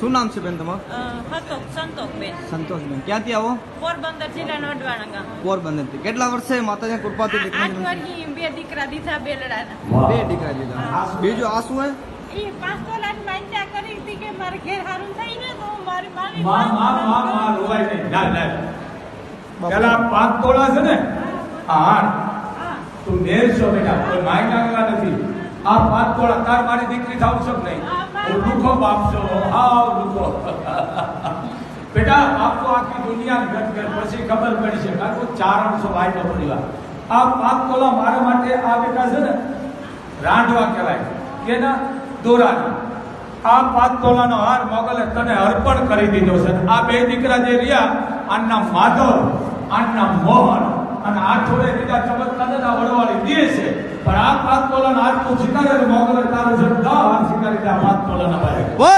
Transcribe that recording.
શું નામ છે બેન તમારું? હતો સંતોષબેન સંતોષબેન ક્યાંથી આવો? પોરબંદર જિલ્લાનો અડવાણા ગામ. પોરબંદરથી. કેટલા વર્ષે માતાજી કૃપાથી આ- આઠ દીકરી બે દીકરા દીધા બેલડાના બે દીકરા દીધા. બીજું આ શું હે એ પાંચ તોલાની કરી હતી કે મારે ઘેર હારું થઈ ને તો મારી માની માં માં માં માં રોવાય નહીં ના ના પેલા પાંચ તોલા છે ને? આ હાર. તું નેર છો બેટા. કોઈ માય કાંગલા નથી. આ પાંચ તોલા તાર મારી દીકરી થાવ છો કે નહીં. લુખો બાપ છો હાવ લુખો બેટા આપ તો આખી દુનિયા ગત કર પછી ખબર પડી છે કારણ કે ચારણ છો ભાઈ નો પરિવાર આ પાંચ કોલા મારા માટે આ બેટા છે ને રાંધવા કહેવાય. કે ના દોરાના. આ પાંચ તોલાનો હાર મોગલે તને અર્પણ કરી દીધો છે આ બે દીકરા જે રહ્યા, આના માધવ, આના મોહન અને આ થોડે બીજા ચમત્કાર વડવાળી દે છે. પણ આ પાંચ તોલાનો હાર તું સ્વીકારે મોગલે તારું છે દા હાર સ્વીકારી